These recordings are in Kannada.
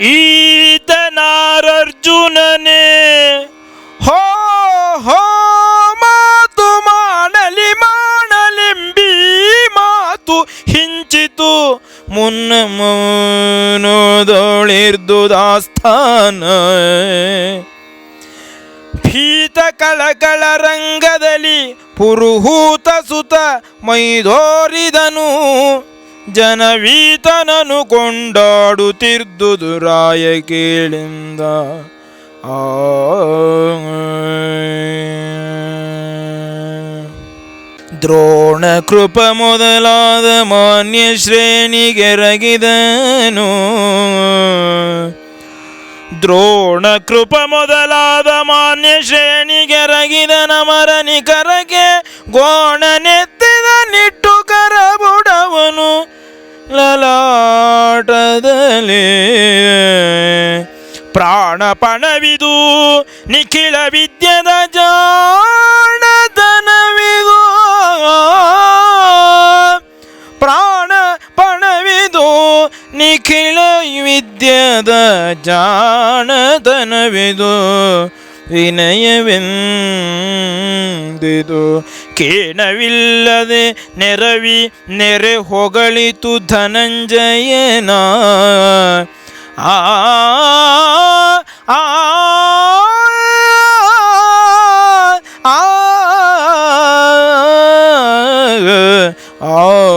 ಈತನಾರರ್ಜುನನೇ. ಹೋ ಹೋ, ಮಾತು ಮಾಡಲಿ ಮಾಡಲಿಂಬಿ ಮಾತು ಹಿಂಚಿತು. ಮುನ್ನ ಮೌನದೊಳಿರ್ದು ದಾಸ್ತಾನ. ಭೀತ ಕಳಕಳ ರಂಗದಲ್ಲಿ ಪುರುಹೂತ ಸುತ ಮೈದೋರಿದನು. ಜನವೀತನನು ಕೊಂಡಾಡುತ್ತಿರ್ದುದು ರಾಯ ಕೇಳಿಂದ. ಆ, ದ್ರೋಣ ಕೃಪ ಮೊದಲಾದ ಮಾನ್ಯ ಶ್ರೇಣಿಗೆರಗಿದನು ದ್ರೋಣ ಕೃಪ ಮೊದಲಾದ ಮಾನ್ಯ ಶ್ರೇಣಿಗೆರಗಿದ ನಮರ ನಿಖರಗೆ ಗೋಣನೆತ್ತಿದ ಪ್ರಾಣ ಪಣವಿದು ನಿಖಿಳ ವಿದ್ಯದ ಜಾಣತನವಿದು ಪ್ರಾಣ ಪಣವಿದು ನಿಖಿಳ ವಿದ್ಯದ ಜಾಣತನವಿದು ವಿನಯವೆಂದಿದು. ಕೇಣವಿಲ್ಲದೆ ನೆರವಿ ನೆರೆ ಹೊಗಳಿತು ಧನಂಜಯನ. ಆ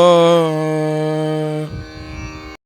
Oh.